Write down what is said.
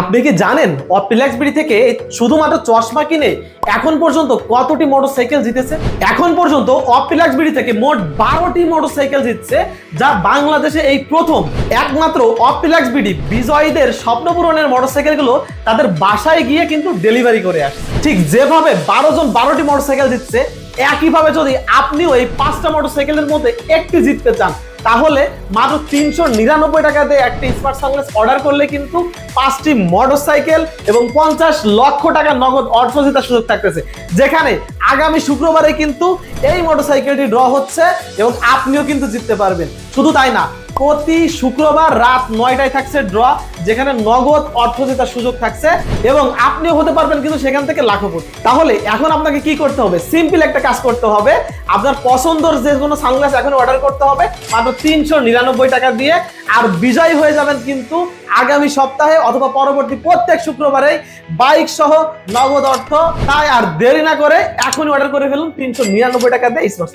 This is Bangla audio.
আপনি কি জানেন অপিলাক্স বিডি থেকে শুধুমাত্র চশমা কিনে এখন পর্যন্ত কতটি মোটরসাইকেল জিতেছে? এখন পর্যন্ত অপিলাক্স বিডি থেকে মোট বারোটি মোটরসাইকেল জিতছে, যা বাংলাদেশে এই প্রথম। একমাত্র অপিলাক্স বিডি বিজয়ীদের স্বপ্ন পূরণের মোটরসাইকেলগুলো তাদের বাসায় গিয়ে কিন্তু ডেলিভারি করে আসে। ঠিক যেভাবে বারো জন বারোটি মোটরসাইকেল জিতছে, একইভাবে যদি আপনিও এই পাঁচটা মোটরসাইকেলের মধ্যে একটি জিততে চান তাহলে মাত্র তিনশো নিরানব্বই টাকা দিয়ে একটি স্মার্ট সানগ্লাস অর্ডার করলে কিন্তু পাঁচটি মোটর সাইকেল এবং পঞ্চাশ লক্ষ টাকা নগদ অর্থ জেতার সুযোগ থাকতেছে। যেখানে আগামী শুক্রবারে কিন্তু এই মোটর সাইকেলটি ড্র হচ্ছে এবং আপনিও কিন্তু জিততে পারবেন। শুধু তাই না প্রতি শুক্রবার রাত নয়টায় থাকছে ড্র যেখানে নগদ অর্থ জেতার সুযোগ থাকছে এবং আপনিও হতে পারবেন কিন্তু সেখান থেকে লাখপতি তাহলে এখন আপনাকে কি করতে হবে? সিম্পল একটা কাজ করতে হবে। আপনার পছন্দর যে কোনো সানগ্লাস এখন অর্ডার করতে হবে, মাত্র তিনশো নিরানব্বই টাকা দিয়ে। আর বিজয়ী হয়ে যাবেন কিন্তু আগামী সপ্তাহে অথবা পরবর্তী প্রত্যেক শুক্রবারে বাইক সহ নগদ অর্থ। তাই আর দেরি না করে এখনই অর্ডার করে ফেলুন। তিনশো নিরানব্বই টাকা দিয়ে স্মার্ট